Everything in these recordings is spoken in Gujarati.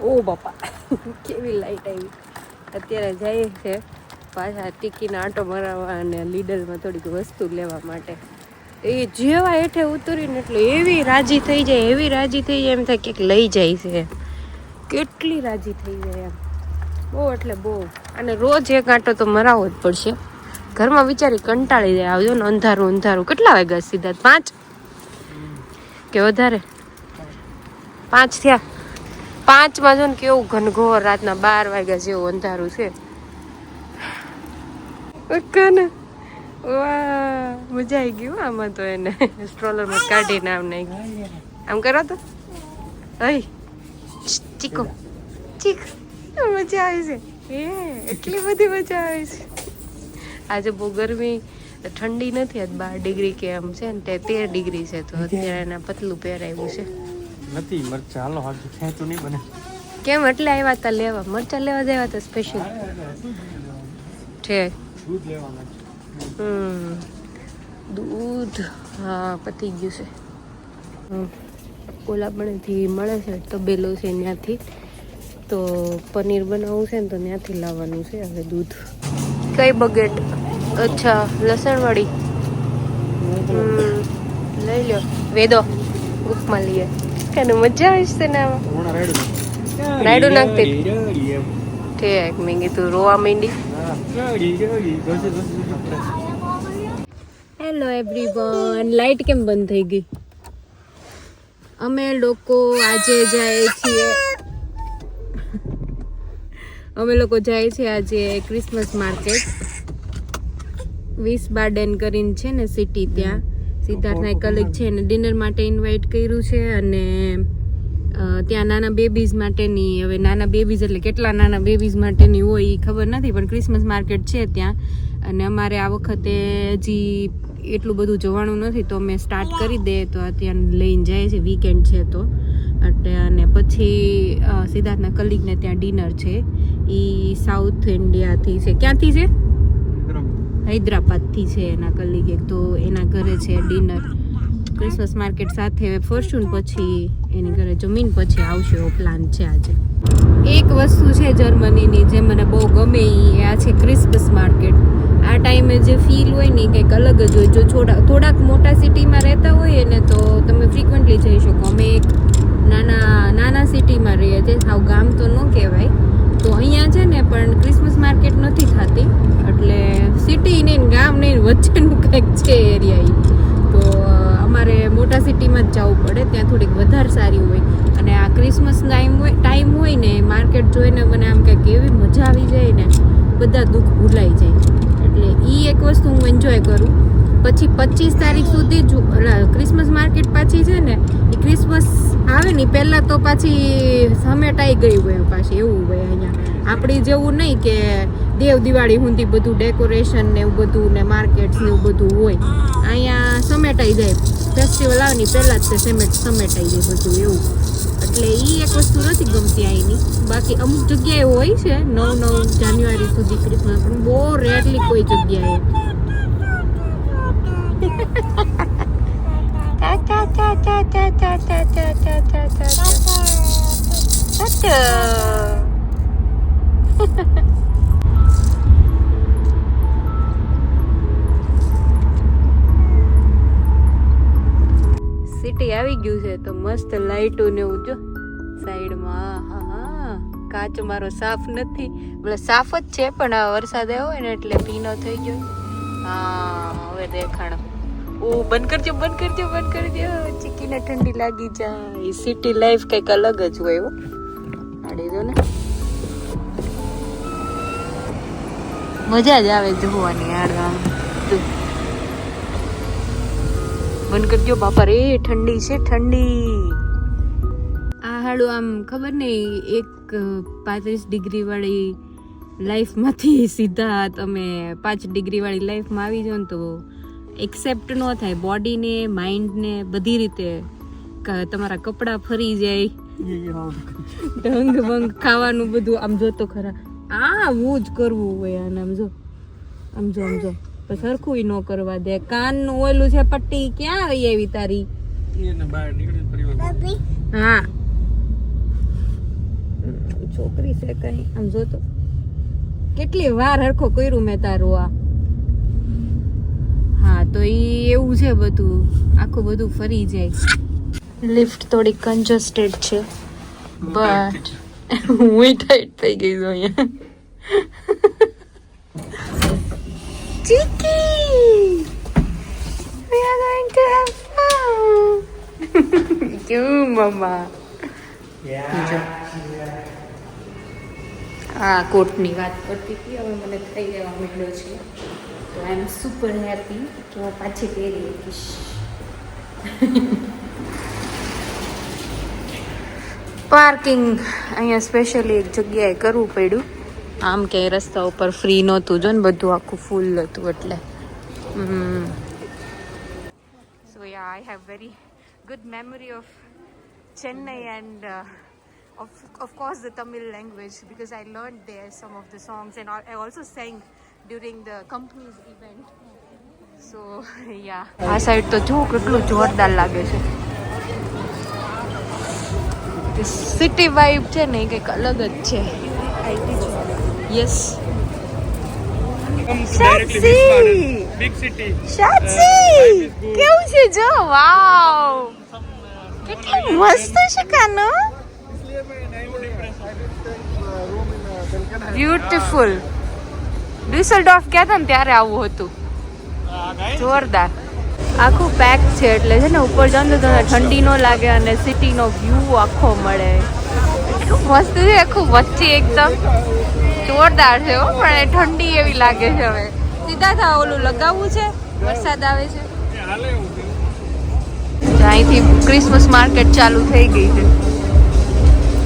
ઓ બાપા, કેવી લાઈટ આવી. અત્યારે જઈએ છે પાછા ટીકીના આંટો મરાવવા અને લીડરમાં થોડીક વસ્તુ લેવા માટે. એ જેવા હેઠે ઉતરીને એટલે એવી રાજી થઈ જાય, એવી રાજી થઈ જાય, એમ થાય કે લઈ જાય છે. કેટલી રાજી થઈ જાય એમ. બહુ એટલે બહુ. અને રોજ એક આંટો તો મરાવવો જ પડશે. ઘરમાં વિચારી કંટાળી જાય, આવજો ને અંધારું અંધારું. કેટલા વાગ્યા સીધા? પાંચ? કે વધારે? પાંચ થયા? પાંચમાં જો ને કેવું ઘનઘોર રાતના બાર વાગ્યા જેવું અંધારું છે. વાહ, મજા આવી ગયું આમાં તો એને. સ્ટ્રોલરમાં કાઢીને આમ નહીં આમ કરો તો. અય ચીકો. ચીક. મજા આવે છે. એ એટલી બધી મજા આવે છે. આજે બહુ ગરમી, ઠંડી નથી બાર ડિગ્રી કે એમ છે ને તેર ડિગ્રી છે તો અત્યારે એના પતલું પહેરાવ્યું છે. નથી મરચા. હાલો હાલ ખેંચું નહીં બને કેમ? એટલે આવ્યા હતા લેવા. મરચા લેવા જ આવ્યા તા સ્પેશિયલ છે. દૂધ લેવાના હમ. દૂધ. હા પતી ગયું છે. કોલાપણેથી મળે છે તબેલો છે ત્યાંથી તો પનીર બનાવવું છે ને તો ત્યાંથી લાવવાનું છે હવે દૂધ. કઈ બગેટ? અચ્છા લસણવાળી. લઈ લ્યો. વેદો. ઉપમા લઈએ. કે મજા આવે છે ને રાયડું નાખતી? રડી ઠીક મેં કીધું રોવા માંડી. હેલો એવરીવન લાઈટ કેમ બંધ થઈ ગઈ? અમે લોકો આજે જાય છીએ. અમે લોકો જાય છે આજે ક્રિસમસ માર્કેટ વીસ બાર્ડન કરીને છે ને સિટી ત્યાં. સિદ્ધાર્થના કલીગ છે ને ડિનર માટે ઇન્વાઇટ કર્યું છે અને ત્યાં નાના બેબીઝ માટેની હવે નાના બેબીઝ એટલે કેટલા નાના બેબીઝ માટેની હોય એ ખબર નથી પણ ક્રિસમસ માર્કેટ છે ત્યાં. અને અમારે આ વખતે હજી એટલું બધું જવાનું નથી તો અમે સ્ટાર્ટ કરી દે તો ત્યાં લઈને જાય છે વીકેન્ડ છે તો. એટલે અને પછી સિદ્ધાર્થના કલીગને ત્યાં ડિનર છે. એ સાઉથ ઇન્ડિયાથી છે. ક્યાંથી છે? હૈદરાબાદથી છે એના કલીગ તો એના ઘરે છે ડિનર ક્રિસમસ માર્કેટ સાથે ફરશું પછી એની ઘરે જમીન પછી આવશે એવો પ્લાન છે આજે. એક વસ્તુ છે જર્મનીની જે મને બહુ ગમે એ આ છે ક્રિસમસ માર્કેટ આ ટાઈમે જે ફીલ હોય ને કંઈક અલગ જ હોય. જો થોડા, થોડાક મોટા સિટીમાં રહેતા હોઈએ ને તો તમે ફ્રિકવન્ટલી જઈ શકો. અમે એક નાના નાના સિટીમાં રહીએ છીએ, સાવ ગામ તો ન કહેવાય. તો અહીંયા છે ને પણ ક્રિસમસ માર્કેટ નથી થતી. એટલે સિટી ને ગામ ને વચ્ચેનું કંઈક છે એરિયા તો અમારે મોટા સિટીમાં જ જવું પડે. ત્યાં થોડીક વધારે સારી હોય. અને આ ક્રિસમસ ટાઈમ હોય ટાઈમ હોય ને માર્કેટ જોઈને મને આમ કંઈક એવી મજા આવી જાય ને, બધા દુઃખ ભૂલાઈ જાય. એટલે એ એક વસ્તુ હું એન્જોય કરું. પછી પચીસ તારીખ સુધી ક્રિસમસ માર્કેટ પાછી છે ને, એ ક્રિસમસ આવે ને પહેલાં તો પાછી સમેટાઈ ગઈ હોય પાછી, એવું હોય અહીંયા. આપણી જેવું નહીં કે દેવ દિવાળી સુધી બધું ડેકોરેશન ને એવું બધું ને માર્કેટ ને એવું બધું હોય. અહીંયા સમેટાઈ જાય. ફેસ્ટિવલ આવે ને પહેલાં જ તે સમેટ સમેટાઈ જાય બધું એવું. એટલે એ એક વસ્તુ નથી ગમતી અહીંની. બાકી અમુક જગ્યાએ હોય છે, નવ નવ જાન્યુઆરી સુધી ક્રિસમસ પણ બહુ રેરલી કોઈ જગ્યાએ. સિટી આવી ગયું છે તો મસ્ત લાઈટો ને એવું જો. સાઈડમાં હા હા. કાચ મારો સાફ નથી. એટલે સાફ જ છે, પણ આ વરસાદ આવ્યો ને એટલે ભીનો થઈ ગયો. હા, હવે દેખાણો. ઓ, બંધ કરજો બંધ કરજો બંધ કરજો. ચીકીને ઠંડી લાગી જાય. સિટી લાઈફ કંઈક અલગ જ હોય હો. આડી જો ને. મજા જ આવે જોવાની આડવા. બંધ કરજો બાપા રે, ઠંડી છે, ઠંડી. આ હાડું આમ ખબર નહીં, એક પાંત્રીસ ડિગ્રી વાળી લાઈફમાંથી સીધા તમે પાંચ ડિગ્રી વાળી લાઈફમાં આવી જાઓ ને તો એક્સેપ્ટ ન થાય બોડીને માઇન્ડને બધી રીતે તમારા કપડાં ફરી જાય. ઢંગ ભંગ ખાવાનું બધું આમ જોતો ખરા. આ આવું જ કરવું હોય આને આમ જો. આમ જો આમ જો. પછી સરખું ન કરવા દે. કાનનું ઓલું છે પટ્ટી ક્યાં આવી આવી તારી? હા. છોકરી છે કઈ. આમ જોતો કેટલી વાર હરખો કર્યું મેં તારું આ. હા તો એ એવું છે બધું. આખું બધું ફરી જાય. લિફ્ટ થોડી કન્જસ્ટેડ છે. બટ હું ટાઈટ થઈ ગઈ છું અહીંયા. ચીકી We are going to have fun. ક્યું મમ્મા આ કોટની વાત કરતી હતી. હવે મને થઈ જવા માંડ્યો છે. તો આઈ એમ સુપર હેપી કે હું પાછી પહેરી શકીશ. પાર્કિંગ અહીંયા સ્પેશિયલી એક જગ્યાએ કરવું પડ્યું. આમ કે રસ્તા ઉપર ફ્રી નહોતું. જો ને બધું આખું ફૂલ હતું એટલે. So yeah I have very good memory of Chennai and of, of course the Tamil language because I learned there some of the songs and I also during the company's event. So yeah. આ સાઈડ તો જો કેટલું જોરદાર લાગે છે. સિટી વાઇબ છે ને એ કંઈક અલગ જ છે. યસ સાક્ષી સાક્ષી કેવું છે? જો વાવ કેટલું મસ્ત છે કાનો. બ્યુટીફુલ ડિસલડોફ ગયા હતા ને ત્યારે આવું હતું. જોરદાર. આખું પેક છે એટલે છે ને ઉપર જાઓ તો તમને ઠંડી નો લાગે અને સિટીનો વ્યૂ આખો મળે. એટલું મસ્ત છે આખું વચ્ચે એકદમ. જોરદાર છે હો, પણ ઠંડી એવી લાગે છે હવે. સીધા થા ઓલું લગાવવું છે, વરસાદ આવે છે. અહીંથી ક્રિસમસ માર્કેટ ચાલુ થઈ ગઈ છે.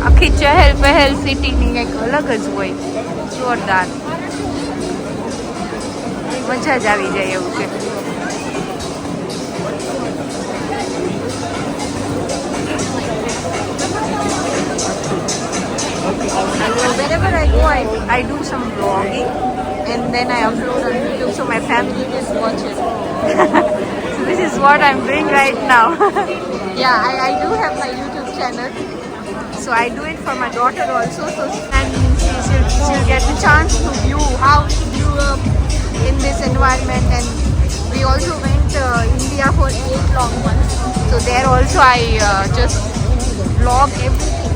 આખી ચહેલ પહેલ સિટીની કંઈક અલગ જ હોય. જોરદાર. મજા જ આવી જાય એવું છે Wherever I go, I, I do some vlogging and then I upload on YouTube so my family can watch it. so this is what I'm doing right now. yeah, I, I do have my YouTube channel. So I do it for my daughter also. So and she, she'll, she'll get the chance to view how she grew up in this environment. And we also went uh, India for 8 long months. So there also I uh, just vlog everything.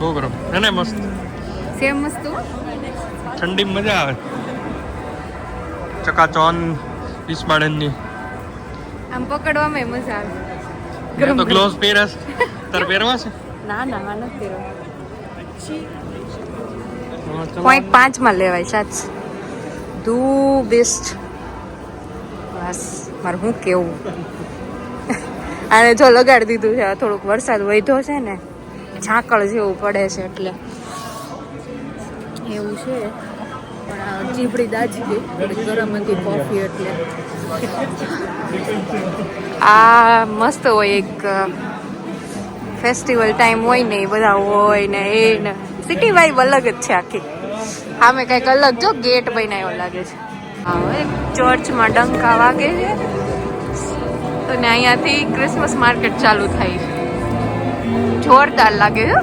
બહુ ગરમ એને મસ્ત સેમ વસ્તુ ઠંડી મજા આવે ચકાચોન ઈસ્માડનની આમ પકડવામાં મજા આવે તો ગ્લોવ્સ પહેર્યા તાર પહેરવા છે ના ના મને પહેરવા. પોઈન્ટ પાંચમાં લેવાય સાચ. ધુ બેસ્ટ બસ મારે શું કેવું? આને જો લગાડી દીધું છે થોડુંક વરસાદ વધ્યો છે ને ઝાકળ જેવું પડે છે એટલે. એવું છે. પણ ચીપડી દાજી ગઈ. ગરમ હતી કોફી એટલે. આ મસ્ત હોય એક ફેસ્ટિવલ ટાઈમ હોય ને એ બધા હોય ને એ ને. સિટી વાઇબ અલગ જ છે આખી. આમે કંઈક અલગ જો ગેટ બનાવ્યો લાગે છે. હા, હવે ચર્ચમાં ડંકા વાગે છે. તો ને અહીંયાથી ક્રિસમસ માર્કેટ ચાલુ થાય છે. જોરદાર લાગે છે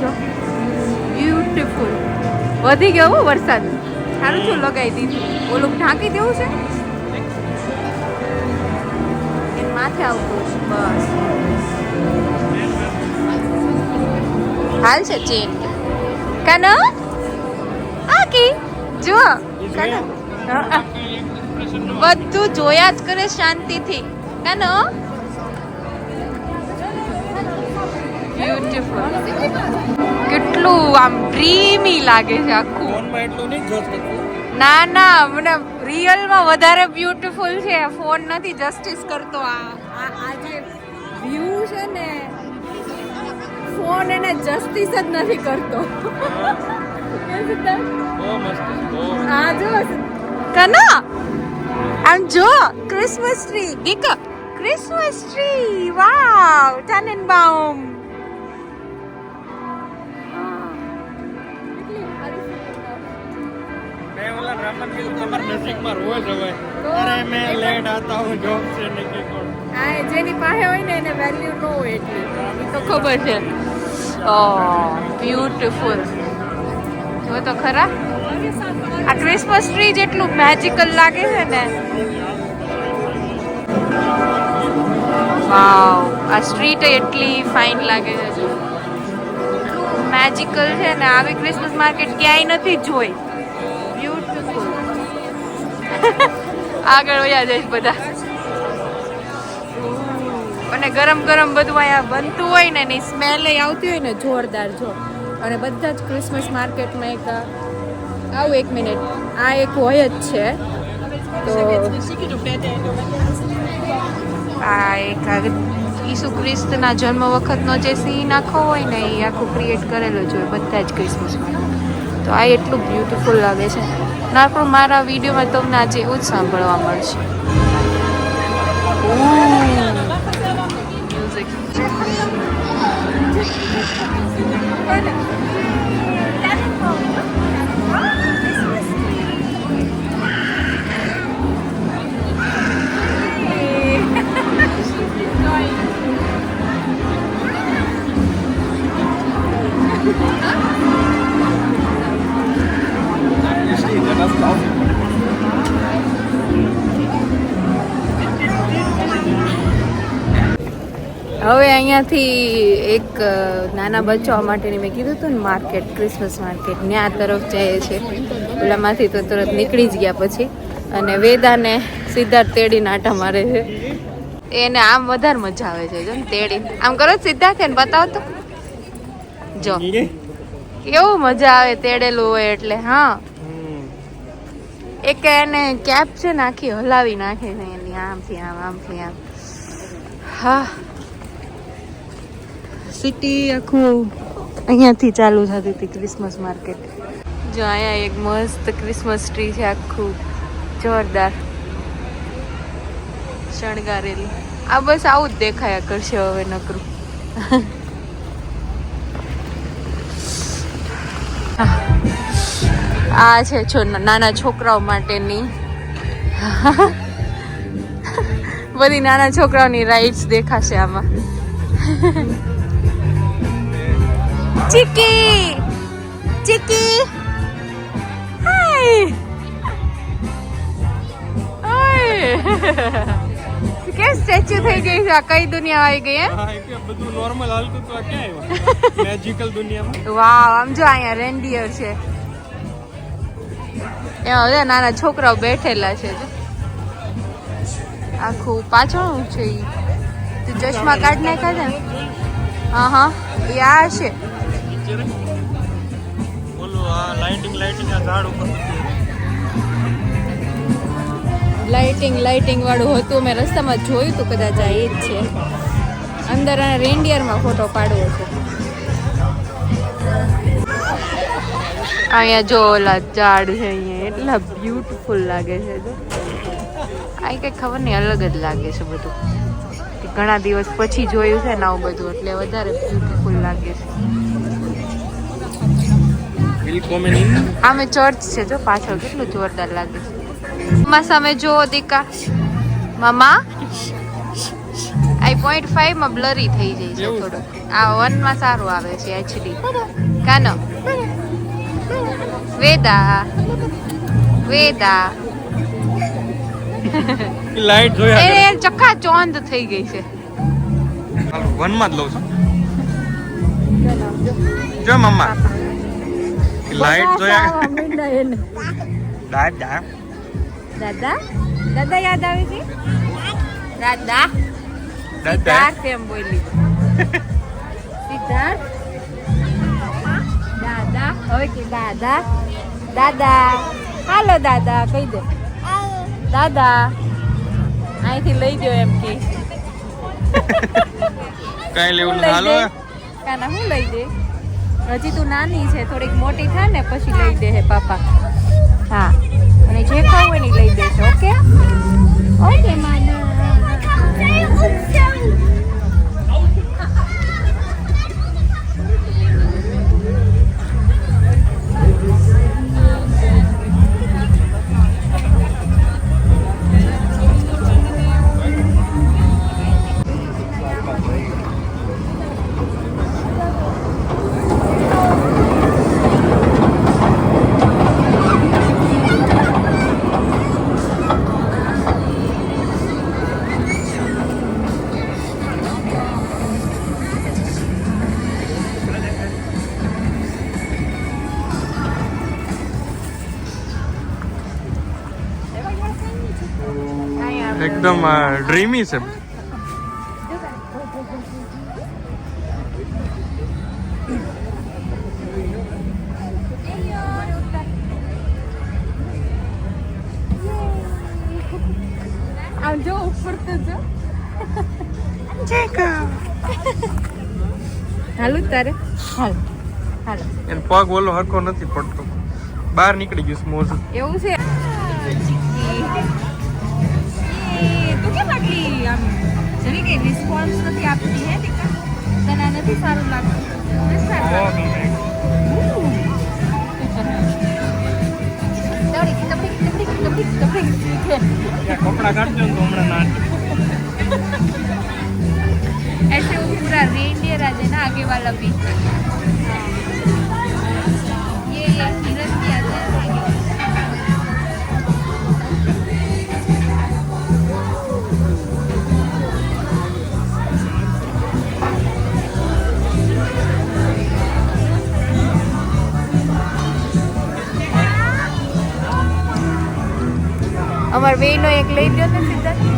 જો બ્યુટીફુલ વધી ગયો હો વરસાદ. સારું શું લગાવી દીધું. ઓલું ઢાંકી દેવું છે? માથે આવતું બસ. હાલ છે ચેન. કાનો? આકી જો કાનો. બધું જોયા જ કરે શાંતિથી. કાનો? બ્યુટીફુલ કેટલું આમ ડ્રીમી લાગે છે આખું. ના ના મને રિયલમાં વધારે બ્યુટીફુલ છે. ફોન નથી જસ્ટિસ કરતો આ આ જે વ્યૂ છે ને ફોન એને જસ્ટિસ જ નથી કરતો. હા, જો. કના, આમ જો ક્રિસમસ ટ્રી એક ક્રિસમસ ટ્રી વાવ ટાનનબાઉમ ભગવાન રામન જેની પાસે હોય ને એને વેલ્યુ ન હોય એટલી. તો ખબર છે. ઓ બ્યુટીફુલ જો તો ખરા? આ ક્રિસમસ ટ્રી જેટલું મેજિકલ લાગે છે ને. વાવ આ સ્ટ્રીટ એટલી ફાઇન લાગે છે. જો મેજિકલ છે ને આવી ક્રિસમસ માર્કેટ ક્યાંય નથી જોઈ આગળ વયા જઈશ બધા. અને ગરમ ગરમ બધું અહીંયા બનતું હોય ને, એની સ્મેલ આવતી હોય ને, જોરદાર જો. અને બધા જ ક્રિસમસ માર્કેટમાં એક, આવું એક મિનિટ આ એક હોય જ છે. તો આ એક ઈસુ ખ્રિસ્તના જન્મ વખતનો જે સીન આખો હોય ને, એ આખું ક્રિએટ કરેલો જ હોય બધા જ ક્રિસમસમાં તો આ એટલું બ્યુટીફુલ લાગે છે. ના પણ મારા વિડીયોમાં તમને આજે એવું જ સાંભળવા મળશે. મ્યુઝિક હવે અહીંયાથી એક નાના બચ્ચાઓ માટેની મેં કીધું હતું ને માર્કેટ ક્રિસમસ માર્કેટ ત્યાં તરફ જાય છે. ઓલામાંથી તો તરત નીકળી જ ગયા પછી. અને વેદાને સિદ્ધાર્થ તેડીને નાટા મારે છે. એને આમ વધારે મજા આવે છે જો ને તેડી. આમ કરો સિદ્ધાર્થ એને બતાવો તો. જો. કેવું મજા આવે તેડેલું હોય એટલે હા. એક એને કેપ છે ને આખી હલાવી નાખે છે એની આમથી આમ આમથી આમ. હા. સિટી આખું અહીંયાથી ચાલુ થતી હતી ક્રિસમસ માર્કેટ જો અહીંયા એક મસ્ત ક્રિસમસ ટ્રી છે આખું. જોરદાર. શણગારેલી. આ બસ આવું જ દેખાયા કરશે હવે નકરું. આ છે છો નાના છોકરાઓ માટેની. બધી નાના છોકરાઓની રાઈડ્સ દેખાશે આમાં. ચીકી ચીકી Hi! ઓય કે સ્ટેચ્યુ થઈ ગઈ છે? કઈ દુનિયા આવી ગઈ હે? બધું નોર્મલ હાલતું તો આ ક્યાં આવ્યા? મેજિકલ દુનિયામાં? વાવ આમ જો અહીંયા રેન્ડિયર છે. એમાં બધા નાના છોકરાઓ બેઠેલા છે આખું પાછળ છે ઈ. તું ચશ્મા કાઢ નાખ્યા છે હા હા. એ આ છે. ઓલું આ લાઇટિંગ લાઇટિંગ આ ઝાડ ઉપર લાઇટિંગ લાઇટિંગ વાળું હતું. મેં રસ્તામાં જોયું હતું કદાચ આ એ જ છે. અંદર આ રેન્ડિયરમાં ફોટો પાડવો હતો અહીંયા જો ઓલા ઝાડ છે અહીંયા. એટલા બ્યુટીફુલ લાગે છે જો. આ કંઈ ખબર નહીં, અલગ જ લાગે છે બધું. ઘણા દિવસ પછી જોયું છે ને આવું બધું. એટલે વધારે બ્યુટીફુલ લાગે છે. આમે ચર્ચ છે જો પાછળ કેટલું જોરદાર લાગે છે. મમ્મા સામે જો દીકા. મમ્મા આઈ પોઈન્ટ ફાઈવમાં બ્લરી થઈ જાય છે? થોડું આ વનમાં સારું આવે છે એચડી કાનો? વેદા. વેદા. લાઈટ જોયા એ ચક્કા ચોંદ થઈ ગઈ છે. વનમાં જ લઉં છું. જો મમ્મા લાઈટ જોયા દાદા? દાદા? દાદા યાદ આવે છે? દાદા? દાદા? સિદ્ધાર્થ એમ બોલી. સિદ્ધાર્થ? દાદા? હવે કે દાદા? દાદા? હાલો દાદા કહી દે. દાદા? અહીંથી લઈ ગયો એમ કે. કઈ લેવું હાલો. કાના હું લઈ દે હજી તું નાની છે, થોડીક મોટી થાય ને પછી લઈ દે હે પાપા. હા, અને જે ખાવું એની લઈ દેશે ઓકે? એકદમ ડ્રીમી છે. જો ઉપર તો જો. હાલું તારે. હાલ. હાલો. એને પગ ઓલો હરખો નથી પડતો. બહાર નીકળી ગયું સ્મોઝ એવું છે? કેમ આટલી આમ જરી કઈ રિસ્પોન્સ નથી આપતી હે દીકા તને આ નથી સારું લાગતું નથી સારું લાગતું? તબડી, તબડી, તબડી, તબડી, તબડી. કપડા કાઢજો ને તો હમણાં ના ऐसे वो पूरा रेनडियर आ जाए ना आगे वाला भी અમાર બેનો એક લઈ ગયો ને સીધા